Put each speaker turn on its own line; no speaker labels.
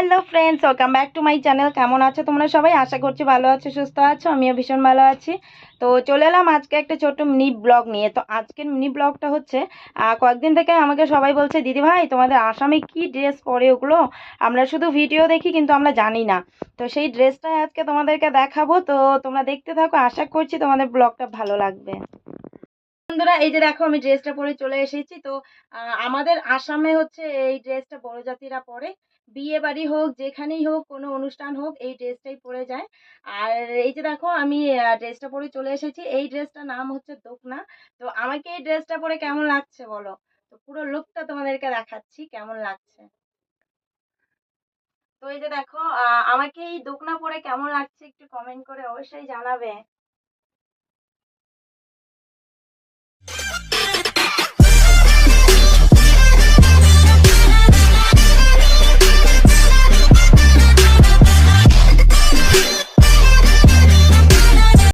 Hello friends welcome back to my channel কেমন আছো তোমরা সবাই? আশা করছি ভালো আছো, সুস্থ আছো, আমিও ভীষণ ভালো আছি। তো চলে এলাম আজকে একটা ছোট্ট মিনি ব্লগ নিয়ে। তো আজকের মিনি ব্লগটা হচ্ছে কয়েকদিন থেকে আমাকে সবাই বলছে, দিদি ভাই, তোমাদের আসামে কি ড্রেস পরে ওগুলো? আমরা শুধু ভিডিও দেখি, কিন্তু আমরা জানি না। তো সেই ড্রেসটাই আজকে তোমাদেরকে দেখাবো। তো তোমরা দেখতে থাকো, আশা করছি তোমাদের ব্লগটা ভালো লাগবে। বন্ধুরা, এই যে দেখো, আমি ড্রেসটা পরে চলে এসেছি। তো আমাদের আসামে হচ্ছে এই ড্রেসটা বড় জাতিরা পরে। বিয়ে বাড়ি হোক, যেখানেই হোক, কোনো অনুষ্ঠান হোক, এই ড্রেসটাই পরে যায়। আর এই যে দেখো, আমি ড্রেসটা পরে চলে এসেছি। এই ড্রেসটার নাম হচ্ছে দোকনা। তো, আমাকে এই ড্রেসটা পরে কেমন লাগছে বলো? তো, পুরো লুকটা তোমাদেরকে দেখাচ্ছি, কেমন লাগছে। তো, এই যে দেখো আমাকে এই দোকনা পরে কেমন লাগছে একটু কমেন্ট করে অবশ্যই জানাবে।